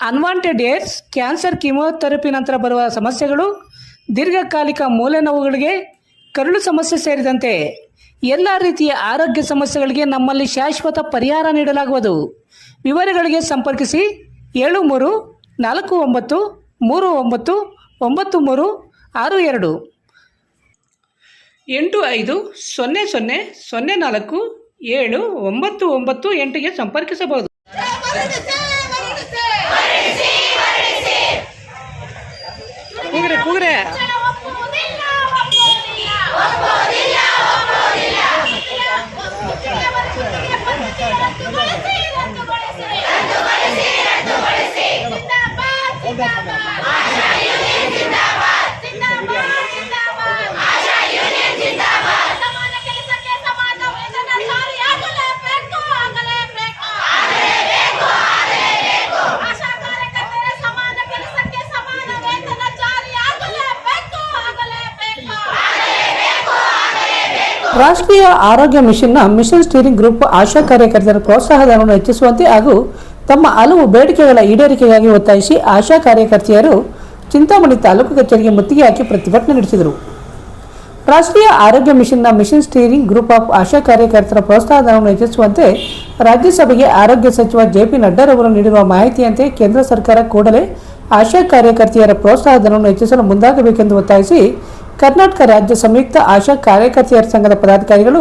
Unwanted ಏರ್ಸ್ cancer chemotherapy ನಂತರ ಬರುವ ಸಮಸ್ಯೆಗಳು, ದೀರ್ಘಕಾಲಿಕ ಮೂಲೆ ನೋವುಗಳಿಗೆ, ಕರುಳು ಸಮಸ್ಯೆ ಸೇರಿದಂತೆ ಎಲ್ಲ ರೀತಿಯ ಆರೋಗ್ಯ ಸಮಸ್ಯೆಗಳಿಗೆ ನಮ್ಮಲ್ಲಿ ಶಾಶ್ವತ ಪರಿಹಾರ ನೀಡಲಾಗುವುದು. ವಿವರಗಳಿಗೆ ಸಂಪರ್ಕಿಸಿ ಏಳು ಮೂರು ನಾಲ್ಕು ಒಂಬತ್ತು ಮೂರು ಒಂಬತ್ತು ಒಂಬತ್ತು ಮೂರು ಆರು ಎರಡು. ಎಂಟು ಐದು ಸೊನ್ನೆ ಸೊನ್ನೆ ಸೊನ್ನೆ ನಾಲ್ಕು ಏಳು ಒಂಬತ್ತು ಒಂಬತ್ತು ಎಂಟಿಗೆ ಸಂಪರ್ಕಿಸಬಹುದು. குதிரை ರಾಷ್ಟ್ರೀಯ ಆರೋಗ್ಯ ಮಿಷನ್ನ ಮಿಷನ್ ಸ್ಟೀರಿಂಗ್ ಗ್ರೂಪ್ ಆಶಾ ಕಾರ್ಯಕರ್ತರ ಪ್ರೋತ್ಸಾಹಧನವನ್ನು ಹೆಚ್ಚಿಸುವಂತೆ ಹಾಗೂ ತಮ್ಮ ಹಲವು ಬೇಡಿಕೆಗಳ ಈಡೇರಿಕೆಗಾಗಿ ಒತ್ತಾಯಿಸಿ ಆಶಾ ಕಾರ್ಯಕರ್ತೆಯರು ಚಿಂತಾಮಣಿ ತಾಲೂಕು ಕಚೇರಿಗೆ ಮುತ್ತಿಗೆ ಹಾಕಿ ಪ್ರತಿಭಟನೆ ನಡೆಸಿದರು. ರಾಷ್ಟ್ರೀಯ ಆರೋಗ್ಯ ಮಿಷನ್ನ mission steering group of ASHA ಕಾರ್ಯಕರ್ತರ ಪ್ರೋತ್ಸಾಹಧನವನ್ನು ಹೆಚ್ಚಿಸುವಂತೆ ರಾಜ್ಯಸಭೆಗೆ ಆರೋಗ್ಯ ಸಚಿವ ಜೆಪಿ ನಡ್ಡಾರವರು ನೀಡಿರುವ ಮಾಹಿತಿಯಂತೆ ಕೇಂದ್ರ ಸರ್ಕಾರ ಕೂಡಲೇ ಆಶಾ ಕಾರ್ಯಕರ್ತೆಯರ ಪ್ರೋತ್ಸಾಹಧನವನ್ನು ಹೆಚ್ಚಿಸಲು ಮುಂದಾಗಬೇಕೆಂದು ಒತ್ತಾಯಿಸಿ ಕರ್ನಾಟಕ ರಾಜ್ಯ ಸಂಯುಕ್ತ ಆಶಾ ಕಾರ್ಯಕರ್ತೆಯರ ಸಂಘದ ಪದಾಧಿಕಾರಿಗಳು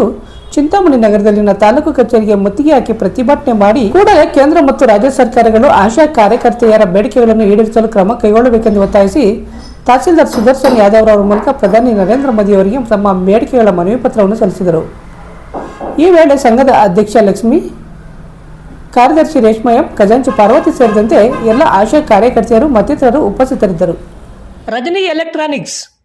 ಚಿಂತಾಮಣಿ ನಗರದಲ್ಲಿನ ತಾಲೂಕು ಕಚೇರಿಗೆ ಮುತ್ತಿಗೆ ಹಾಕಿ ಪ್ರತಿಭಟನೆ ಮಾಡಿ ಕೂಡಲೇ ಕೇಂದ್ರ ಮತ್ತು ರಾಜ್ಯ ಸರ್ಕಾರಗಳು ಆಶಾ ಕಾರ್ಯಕರ್ತೆಯರ ಬೇಡಿಕೆಗಳನ್ನು ಈಡೇರಿಸಲು ಕ್ರಮ ಕೈಗೊಳ್ಳಬೇಕೆಂದು ಒತ್ತಾಯಿಸಿ ತಹಸೀಲ್ದಾರ್ ಸುದರ್ಶನ್ ಯಾದವ್ ಅವರ ಮೂಲಕ ಪ್ರಧಾನಿ ನರೇಂದ್ರ ಮೋದಿ ಅವರಿಗೆ ತಮ್ಮ ಬೇಡಿಕೆಗಳ ಮನವಿ ಪತ್ರವನ್ನು ಸಲ್ಲಿಸಿದರು. ಈ ವೇಳೆ ಸಂಘದ ಅಧ್ಯಕ್ಷ ಲಕ್ಷ್ಮಿ, ಕಾರ್ಯದರ್ಶಿ ರೇಷ್ಮಯಂ ಖಜಾಂಚಿ ಪಾರ್ವತಿ ಸೇರಿದಂತೆ ಎಲ್ಲ ಆಶಾ ಕಾರ್ಯಕರ್ತೆಯರು ಮತ್ತಿತರರು ಉಪಸ್ಥಿತರಿದ್ದರು. ರಜನಿ ಎಲೆಕ್ಟ್ರಾನಿಕ್ಸ್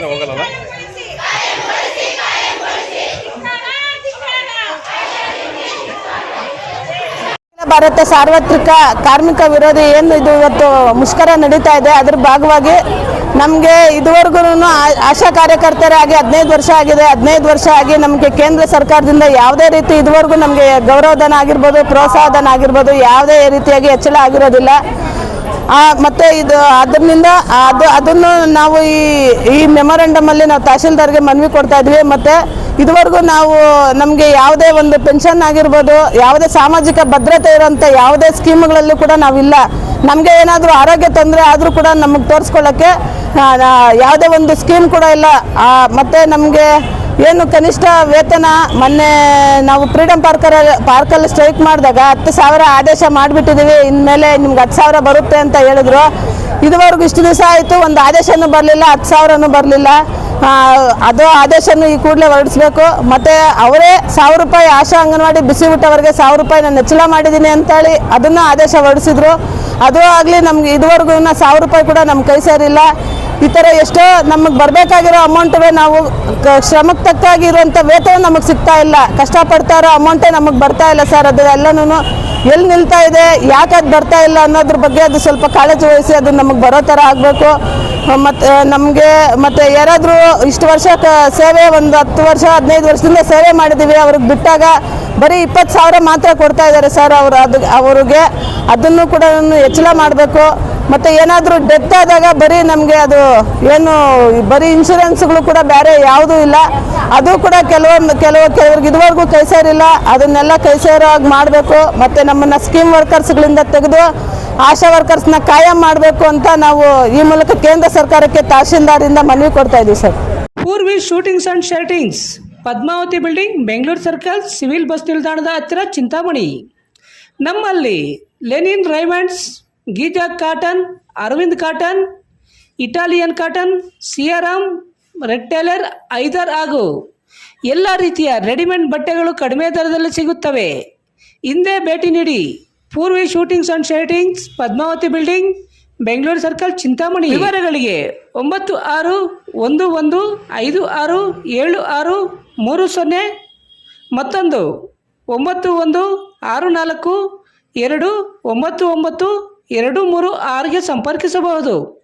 ಕಾಯಂಗೊಳಿಸಿ ಹೋಗಲ್ಲ. ಭಾರತ ಸಾರ್ವತ್ರಿಕ ಕಾರ್ಮಿಕ ವಿರೋಧಿ ಏನು ಇದು ಇವತ್ತು ಮುಷ್ಕರ ನಡೀತಾ ಇದೆ, ಅದ್ರ ಭಾಗವಾಗಿ ನಮಗೆ ಇದುವರೆಗೂ ಆಶಾ ಕಾರ್ಯಕರ್ತರಾಗಿ ಹದಿನೈದು ವರ್ಷ ಆಗಿದೆ ಹದಿನೈದು ವರ್ಷ ಆಗಿ ನಮಗೆ ಕೇಂದ್ರ ಸರ್ಕಾರದಿಂದ ಯಾವುದೇ ರೀತಿ ಇದುವರೆಗೂ ನಮಗೆ ಗೌರವಧನ ಆಗಿರ್ಬೋದು, ಪ್ರೋತ್ಸಾಹಧನ ಆಗಿರ್ಬೋದು, ಯಾವುದೇ ರೀತಿಯಾಗಿ ಹೆಚ್ಚಳ ಆಗಿರೋದಿಲ್ಲ ಮತ್ತೆ ಇದು ಅದರಿಂದ ಅದು, ಅದನ್ನು ನಾವು ಈ ಈ ಮೆಮೊರಾಂಡಮ್ ಅಲ್ಲಿ ನಾವು ತಹಶೀಲ್ದಾರ್ಗೆ ಮನವಿ ಕೊಡ್ತಾ ಇದ್ವಿ. ಮತ್ತೆ ಇದುವರೆಗೂ ನಾವು ನಮಗೆ ಯಾವುದೇ ಒಂದು ಪೆನ್ಷನ್ ಆಗಿರ್ಬೋದು, ಯಾವುದೇ ಸಾಮಾಜಿಕ ಭದ್ರತೆ ಇರೋಂಥ ಯಾವುದೇ ಸ್ಕೀಮ್ಗಳಲ್ಲೂ ಕೂಡ ನಾವಿಲ್ಲ. ನಮಗೆ ಏನಾದರೂ ಆರೋಗ್ಯ ತೊಂದರೆ ಆದರೂ ಕೂಡ ನಮಗೆ ತೋರಿಸ್ಕೊಳ್ಳೋಕ್ಕೆ ಯಾವುದೇ ಒಂದು ಸ್ಕೀಮ್ ಕೂಡ ಇಲ್ಲ. ಮತ್ತೆ ನಮಗೆ ಏನು ಕನಿಷ್ಠ ವೇತನ ಮೊನ್ನೆ ನಾವು ಫ್ರೀಡಮ್ ಪಾರ್ಕರ್ ಪಾರ್ಕಲ್ಲಿ ಸ್ಟ್ರೈಕ್ ಮಾಡಿದಾಗ ಹತ್ತು ಸಾವಿರ ಆದೇಶ ಮಾಡಿಬಿಟ್ಟಿದ್ದೀವಿ, ಇನ್ಮೇಲೆ ನಿಮ್ಗೆ ಹತ್ತು ಸಾವಿರ ಬರುತ್ತೆ ಅಂತ ಹೇಳಿದ್ರು. ಇದುವರೆಗೂ ಇಷ್ಟು ದಿವಸ ಆಯಿತು, ಒಂದು ಆದೇಶನೂ ಬರಲಿಲ್ಲ, ಹತ್ತು ಸಾವಿರನೂ ಬರಲಿಲ್ಲ. ಅದು ಆದೇಶನೂ ಈ ಕೂಡಲೇ ಹೊರಡಿಸ್ಬೇಕು. ಮತ್ತು ಅವರೇ ಸಾವಿರ ರೂಪಾಯಿ ಆಶಾ ಅಂಗನವಾಡಿ ಬಿಸಿ ಊಟವರೆಗೆ ಸಾವಿರ ರೂಪಾಯಿ ನಾನು ಹೆಚ್ಚಳ ಮಾಡಿದ್ದೀನಿ ಅಂತೇಳಿ ಅದನ್ನು ಆದೇಶ ಹೊರಡಿಸಿದ್ರು. ಅದು ಆಗಲಿ ನಮ್ಗೆ ಇದುವರೆಗೂ ಇನ್ನೂ ಸಾವಿರ ರೂಪಾಯಿ ಕೂಡ ನಮ್ಮ ಕೈ ಸೇರಿಲ್ಲ. ಈ ಥರ ಎಷ್ಟೋ ನಮಗೆ ಬರಬೇಕಾಗಿರೋ ಅಮೌಂಟವೇ ನಾವು ಶ್ರಮಕ್ಕೆ ತಕ್ಕಾಗಿರುವಂಥ ವೇತನ ನಮಗೆ ಸಿಗ್ತಾ ಇಲ್ಲ. ಕಷ್ಟಪಡ್ತಾ ಇರೋ ಅಮೌಂಟೇ ನಮಗೆ ಬರ್ತಾ ಇಲ್ಲ ಸರ್. ಅದು ಎಲ್ಲನೂ ಎಲ್ಲಿ ನಿಲ್ತಾ ಇದೆ, ಯಾಕೆ ಅದು ಬರ್ತಾ ಇಲ್ಲ ಅನ್ನೋದ್ರ ಬಗ್ಗೆ ಅದು ಸ್ವಲ್ಪ ಕಾಳಜಿ ವಹಿಸಿ ಅದು ನಮಗೆ ಬರೋ ಥರ ಆಗಬೇಕು. ಮತ್ತು ನಮಗೆ ಮತ್ತು ಯಾರಾದರೂ ಇಷ್ಟು ವರ್ಷ ಸೇವೆ ಒಂದು ಹತ್ತು ವರ್ಷ, ಹದಿನೈದು ವರ್ಷದಿಂದ ಸೇವೆ ಮಾಡಿದ್ದೀವಿ ಅವ್ರಿಗೆ ಬಿಟ್ಟಾಗ ಬರೀ ಇಪ್ಪತ್ತು ಸಾವಿರ ಮಾತ್ರ ಕೊಡ್ತಾ ಇದ್ದಾರೆ ಸರ್ ಅವರು ಅದು, ಅವ್ರಿಗೆ. ಅದನ್ನು ಕೂಡ ಹೆಚ್ಚಳ ಮಾಡಬೇಕು. ಮತ್ತು ಏನಾದರೂ ಡೆತ್ ಆದಾಗ ಬರೀ ನಮಗೆ ಅದು ಏನು ಬರೀ ಇನ್ಶೂರೆನ್ಸ್ಗಳು ಕೂಡ ಬೇರೆ ಯಾವುದೂ ಇಲ್ಲ. ಅದು ಕೂಡ ಕೆಲವೊಂದು ಕೆಲವು, ಕೆಲವ್ರಿಗೆ ಇದುವರೆಗೂ ಕೈ ಸೇರಿಲ್ಲ. ಅದನ್ನೆಲ್ಲ ಕೈ ಸೇರೋ ಮಾಡಬೇಕು. ಮತ್ತು ನಮ್ಮನ್ನು ಸ್ಕೀಮ್ ವರ್ಕರ್ಸ್ಗಳಿಂದ ತೆಗೆದು ಆಶಾ ವರ್ಕರ್ಸ್ನ ಕಾಯಂ ಮಾಡಬೇಕು ಅಂತ ನಾವು ಈ ಮೂಲಕ ಕೇಂದ್ರ ಸರ್ಕಾರಕ್ಕೆ ತಹಶೀಲ್ದಾರಿಂದ ಮನವಿ ಕೊಡ್ತಾ ಇದ್ದೀವಿ sir. Purvi shootings and shirtings Padmavati building, Bengaluru circle, civil bus ನಿಲ್ದಾಣದ ಹತ್ತಿರ ಚಿಂತಾಮಣಿ. ನಮ್ಮಲ್ಲಿ linen Raymonds Giza cotton, Arvind cotton, Italian cotton, Siyaram, red tailor, either ಹಾಗೂ ಎಲ್ಲ ರೀತಿಯ ರೆಡಿಮೇಡ್ ಬಟ್ಟೆಗಳು ಕಡಿಮೆ ದರದಲ್ಲಿ ಸಿಗುತ್ತವೆ. ಹಿಂದೆ ಭೇಟಿ ನೀಡಿ. Purvi shootings and shirtings Padmavati building, Bengaluru circle, Chintamani. ವಿವರಗಳಿಗೆ ಒಂಬತ್ತು ಆರು ಒಂದು ಒಂದು ಐದು ಆರು ಏಳು ಆರು ಮೂರು ಸೊನ್ನೆ ಮತ್ತೊಂದು ಒಂಬತ್ತು ಒಂದು ಆರು ನಾಲ್ಕು ಎರಡು ಒಂಬತ್ತು ಒಂಬತ್ತು ಎರಡು ಮೂರು ಆರ್ಗೆ ಸಂಪರ್ಕಿಸಬಹುದು.